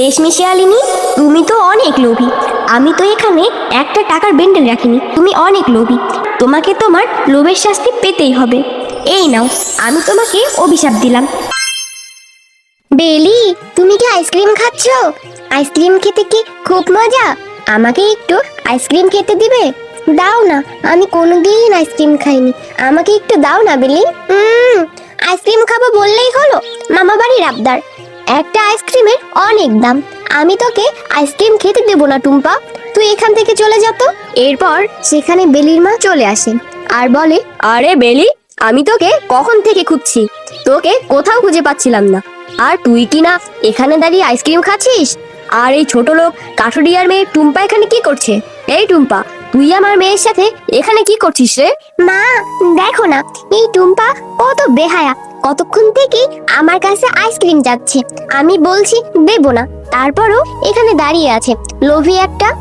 রেশমি শিয়ালিনী তুমি তো অনেক লোভী। আমি তো এখানে একটা টাকার বেন্ডেল রাখিনি, তুমি অনেক লোভী। তোমাকে তোমার লোভের শাস্তি পেতেই হবে। এই নাও, আমি তোমাকে অভিশাপ দিলাম। বেলি, তুমি কি আইসক্রিম খাচ্ছ? আইসক্রিম খেতে কি খুব মজা? আমাকে একটু আইসক্রিম খেতে দিবে? দাও না, আমি কোনোদিন আইসক্রিম খাইনি। আমাকে একটু দাও না, বেলি। আইসক্রিম খাব বললেই হলো। মামা বাড়ির আবদার। একটা আইসক্রিমের অনেক দাম। আমি তোকে আইসক্রিম খেতে দেবো না, টুম্পা। তুই এখান থেকে চলে যা এরপর সেখানে বেলির মা চলে আসে আর বলে, আরে বেলি, আমি তোকে কখন থেকে খুঁজছি? তোকে কোথাও খুঁজে পাচ্ছিলাম না। আর তুই কি না এখানে দাঁড়িয়ে আইসক্রিম খাচ্ছিস? আর এই ছোট লোক কাঠুরিয়ার মেয়ে টুম্পা এখানে কি করছে? এই টুম্পা, তুই আমার মেয়ের সাথে এখানে কি করছিস রে? মা, দেখো না, এই টুম্পা কত বেহায়া। কতক্ষণ থেকে আমার কাছে আইসক্রিম যাচ্ছে। আমি বলছি, দেব না। তারপরও এখানে দাঁড়িয়ে আছে। লোভী একটা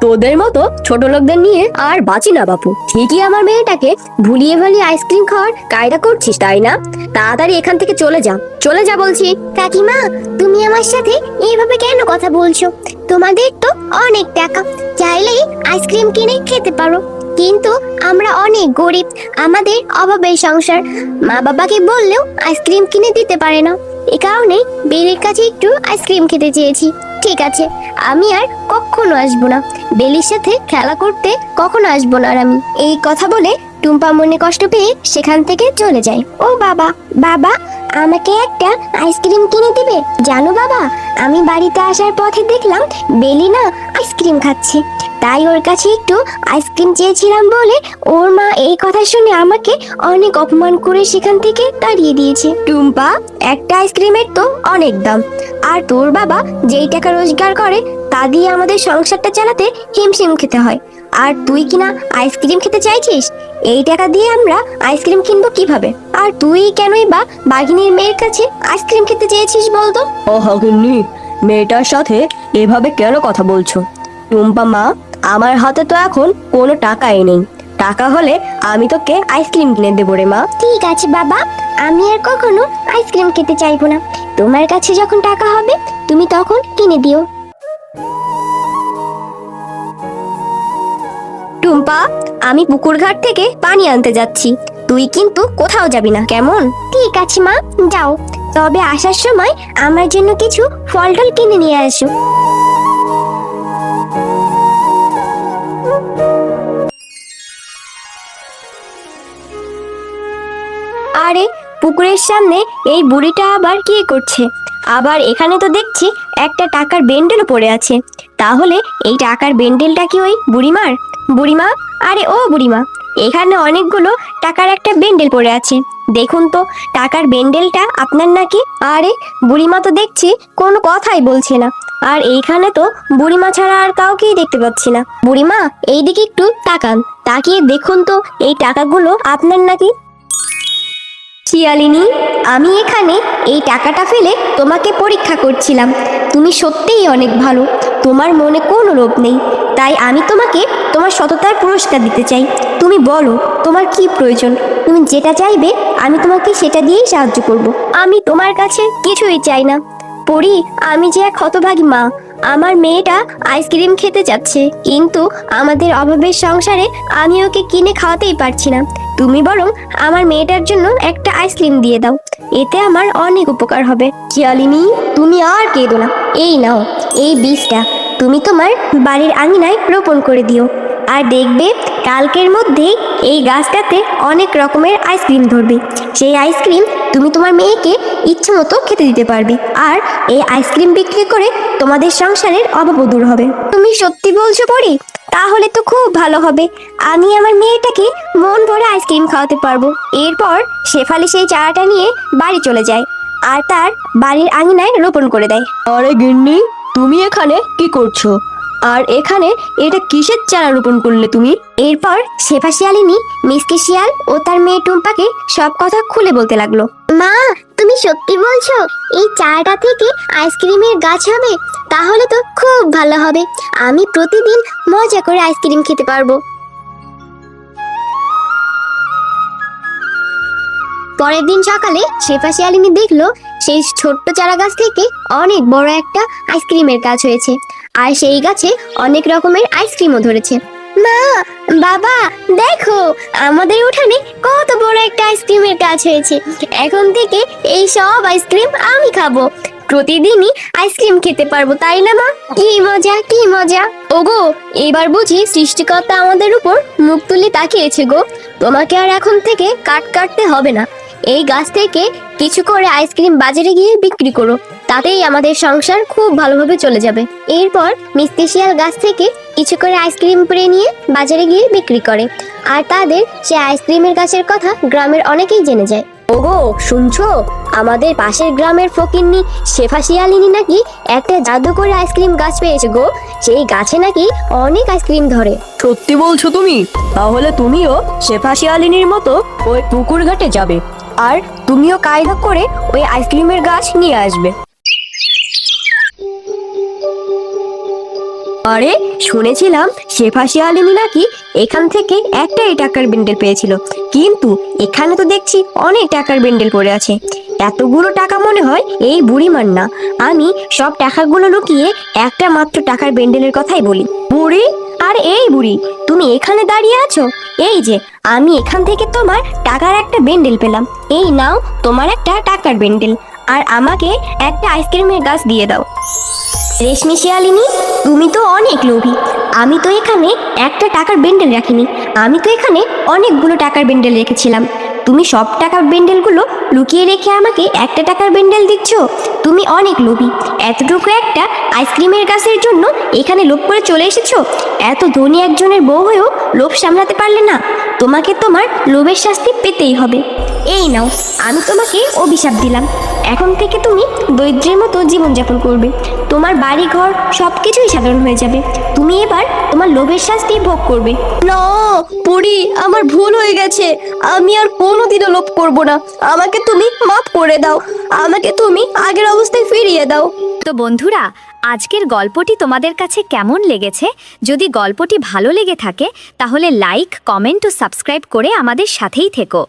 তোদের মতো ছোট লোকদের নিয়ে আর বাঁচি না বাপু। ঠিকই আমার মেয়েটাকে ভুলিয়ে ভালিয়ে আইসক্রিম খাওয়ার কায়দা করছিস, তাই না? তাড়াতাড়ি এখান থেকে চলে যা। চলে যা, বলছি। কাকিমা, তুমি আমার সাথে এইভাবে কেন কথা বলছো? তোমাদের তো অনেক টাকা। চাইলেই আইসক্রিম কিনে খেতে পারো। কিন্তু আমরা অনেক গরিব। আমাদের অভাবের সংসার। মা বাবাকে বললেও আইসক্রিম কিনে দিতে পারে না। এ কারণে বেলির কাছে একটু আইসক্রিম খেতে চেয়েছি। ঠিক আছে, আমি আর কখনো আসব না। বেলির সাথে খেলা করতে কখনো আসব না আর আমি। এই কথা বলে টুম্পা মনে কষ্ট পেয়ে সেখান থেকে চলে যায়। ও বাবা বাবা আমাকে একটা আইসক্রিম কিনে দিবে? জানো বাবা, আমি বাড়িতে আসার পথে দেখলাম বেলি না আইসক্রিম খাচ্ছে। তাই ওর কাছে একটু আইসক্রিম চেয়েছিলাম বলে ওর মা এই কথা শুনে আমাকে অনেক অপমান করে সেখান থেকে তাড়িয়ে দিয়েছে। টুম্পা, একটা আইসক্রিমের তো অনেক দাম। আর তোর বাবা যেই টাকা রোজগার করে, তা দিয়ে আমাদের সংসারটা চালাতে হিমশিম খেতে হয়। আর তুই কিনা আইসক্রিম খেতে চাইছিস? এই টাকা দিয়ে আমরা আইসক্রিম কিনবো কীভাবে? আর তুই কেনই বা বাঘিনীর মেয়ের কাছে আইসক্রিম খেতে চেয়েছিস বলতো? ও হগিন্নি মেয়েটার সাথে এভাবে কেন কথা বলছো? টুম্পা মা আমার হাতে তো এখন কোনো টাকাই নেই। টাকা হলে আমি তোকে আইসক্রিম কিনে দেবো রে মা। ঠিক আছে বাবা আমি আর কখনো আইসক্রিম খেতে চাইব না। তোমার কাছে যখন টাকা হবে তুমি তখন কিনে দিও। টুম্পা আমি পুকুর ঘাট থেকে পানি আনতে যাচ্ছি। তুই কিন্তু কোথাও যাবি না কেমন? ঠিক আছে মা। যাও। তবে আসার সময় আমার জন্য কিছু ফল টল কিনে নিয়ে আসো। আরে পুকুরের সামনে এই বুড়িটা আবার কি করছে? আবার এখানে তো দেখছি একটা টাকার বেন্ডেলও পড়ে আছে। তাহলে এই টাকার বেন্ডেলটা কি ওই বুড়িমার? বুড়িমা? আরে ও বুড়িমা, এখানে অনেকগুলো টাকার একটা বেন্ডেল পড়ে আছে। দেখুন তো, টাকার বেন্ডেলটা আপনার নাকি? আরে, বুড়িমা তো দেখছি, কোনো কথাই বলছে না। আর এইখানে তো বুড়িমা ছাড়া আর কাউকেই দেখতে পাচ্ছি না। বুড়িমা, এইদিকে একটু তাকান। তাকিয়ে দেখুন তো, এই টাকাগুলো আপনার নাকি শিয়ালিনী, আমি এখানে এই টাকাটা ফেলে তোমাকে পরীক্ষা করছিলাম। তুমি সত্যিই অনেক ভালো। তোমার মনে কোনো লোভ নেই। তাই আমি তোমাকে তোমার সততার পুরস্কার দিতে চাই। তুমি বলো, তোমার কি প্রয়োজন? তুমি যেটা চাইবে, আমি তোমাকে সেটা দিয়েই সাহায্য করব। আমি তোমার কাছে কিছুই চাই না। পড়ি আমি যে এক হতভাগী মা। আমার মেয়েটা আইসক্রিম খেতে যাচ্ছে। কিন্তু আমাদের অভাবের সংসারে আমি ওকে কিনে খাওয়াতেই পারছি না। তুমি বরং আমার মেয়েটার জন্য একটা আইসক্রিম দিয়ে দাও। এতে আমার অনেক উপকার হবে। শিয়ালিনী, তুমি আর কেঁদো না। এই নাও, এই বীজটা তুমি তোমার বাড়ির আঙিনায় রোপণ করে দিও। আর দেখবে, কালকের মধ্যেই এই গাছটাতে অনেক রকমের আইসক্রিম ধরবে। সেই আইসক্রিম তুমি তোমার মেয়েকে ইচ্ছে মতো খেতে দিতে পারবে। আর এই আইসক্রিম বিক্রি করে তোমাদের সংসারের অভাবও দূর হবে। তুমি সত্যি বলছো পড়ি তাহলে তো খুব ভালো হবে। আমি আমার মেয়েটাকে মন ভরে আইসক্রিম খাওয়াতে পারব। এরপর শেফালি সেই চারাটা নিয়ে বাড়ি চলে যায় আর তার বাড়ির আঙিনায় রোপণ করে দেয়। আরে গিন্নি তুমি এখানে কি করছ? আর এখানে এটা কিসের চারা রোপণ করলে তুমি? এরপর শেফা শিয়ালিনী মিসকে শিয়াল ও তার মেয়ে টুম্পাকে সব কথা খুলে বলতে লাগল। মা তুমি সত্যি বলছো, এই চারাটা থেকে আইসক্রিমের গাছ হবে, তাহলে তো খুব ভালো হবে। আমি প্রতিদিন মজা করে আইসক্রিম খেতে পারব। পরের দিন সকালে শেফা শিয়ালিনী দেখল, সেই ছোট্ট চারা গাছ থেকে অনেক বড় একটা আইসক্রিমের গাছ হয়েছে, আর সেই গাছে অনেক রকমের আইসক্রিমও ধরেছে। মা, বাবা, দেখো, আমাদের উঠানে কত বড় একটা আইসক্রিমের গাছ হয়েছে। এখন থেকে এই সব আইসক্রিম আমি খাব। প্রতিদিনই আইসক্রিম খেতে পারব, তাই না মা? কি মজা কি মজা। ওগো, এবার বুঝি সৃষ্টিকর্তা আমাদের উপর মুখ তুলে তাকিয়েছে গো। তোমাকে আর এখন থেকে কাট কাটতে হবে না। এই গাছ থেকে কিছু করে আইসক্রিম বাজারে গিয়ে বিক্রি করো। তাতেই আমাদের সংসার খুব ভালোভাবে চলে যাবে। এরপর মিষ্টি শিয়াল গাছ থেকে কিছু করে আইসক্রিম পেড়ে নিয়ে বাজারে গিয়ে বিক্রি করে। আর তাদের সে আইসক্রিমের গাছের কথা গ্রামের অনেকেই জেনে যায়। ওগো, শুনছো? আমাদের পাশের গ্রামের ফকিরনি শেফা শিয়ালিনী নাকি একটা জাদু করে আইসক্রিম গাছ পেয়েছে গো। সেই গাছে নাকি অনেক আইসক্রিম ধরে। সত্যি বলছো তুমি? তাহলে তুমিও শেফা শিয়ালিনীর মতো ওই পুকুর ঘাটে যাবে। আর তুমিও কায়দা করে ওই আইসক্রিমের গাছ নিয়ে আসবে। আরে শুনেছিলাম শেফা শিয়ালিনী নাকি এখান থেকে একটাই টাকার বেন্ডেল পেয়েছিল। কিন্তু এখানে তো দেখছি অনেক টাকার বেন্ডেল পড়ে আছে। এতগুলো টাকা মনে হয় এই বুড়িমার না। আমি সব টাকাগুলো লুকিয়ে একটা মাত্র টাকার বেন্ডেলের কথাই বলি। বুড়ি? আর এই বুড়ি, তুমি এখানে দাঁড়িয়ে আছো? এই যে, আমি এখান থেকে তোমার টাকার একটা বেন্ডেল পেলাম। এই নাও তোমার একটা টাকার বেন্ডেল আর আমাকে একটা আইসক্রিমের গাছ দিয়ে দাও। রেশমি শিয়ালিনী, তুমি তো অনেক লোভী। আমি তো এখানে একটা টাকার বেন্ডেল রাখিনি। আমি তো এখানে অনেকগুলো টাকার বেন্ডেল রেখেছিলাম। তুমি সব টাকার বেন্ডেলগুলো লুকিয়ে রেখে আমাকে একটা টাকার বেন্ডেল দিচ্ছ? তুমি অনেক লোভী। এতটুকু একটা আইসক্রিমের গাছের জন্য এখানে লোভ করে চলে এসেছ? এত ধনী একজনের বউ হয়েও লোভ সামলাতে পারলে না। তোমাকে তোমার লোভের শাস্তি পেতেই হবে। এই নাও আমি তোমাকে অভিশাপ দিলাম। এখন থেকে তুমি দরিদ্রের মতো জীবনযাপন করবে। তোমার বাড়ি ঘর সব কিছুই সাধারণ হয়ে যাবে। তুমি এবার তোমার লোভের শাস্তি ভোগ করবে। না পড়ি আমার ভুল হয়ে গেছে। আমি আর কোনোদিনও লোভ করব না। আমাকে তুমি মাফ করে দাও। আমাকে তুমি আগের অবস্থায় ফিরিয়ে দাও। তো বন্ধুরা আজকের গল্পটি তোমাদের কাছে কেমন লেগেছে? যদি গল্পটি ভালো লেগে থাকে তাহলে লাইক কমেন্ট ও সাবস্ক্রাইব করে আমাদের সাথেই থেকো।